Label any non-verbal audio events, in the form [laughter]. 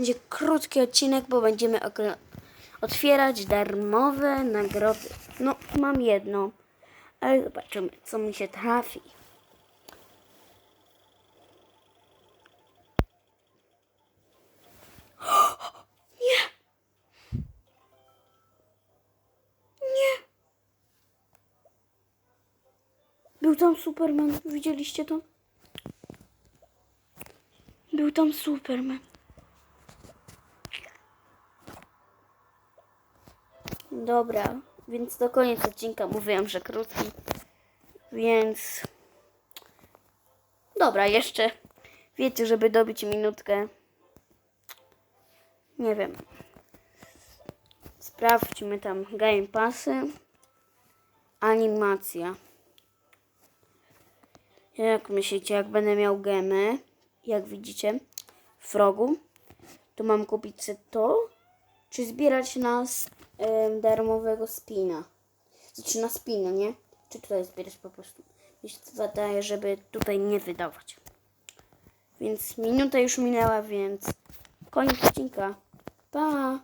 Będzie krótki odcinek, bo będziemy otwierać darmowe nagrody. No, mam jedną, ale zobaczymy, co mi się trafi. [gasps] Nie! Nie! Był tam Superman, widzieliście to? Był tam Superman. Dobra, więc to koniec odcinka. Mówiłam, że krótki. Więc. Dobra, jeszcze. Wiecie, żeby dobić minutkę. Nie wiem. Sprawdźmy tam Game Passy. Animacja. Jak myślicie, jak będę miał gemy, jak widzicie, w rogu, to mam kupić to, czy zbierać na darmowego spina? Znaczy na spina, nie? Czy tutaj zbierać po prostu? Mi się wydaje, żeby tutaj nie wydawać. Więc minuta już minęła, więc koniec odcinka. Pa!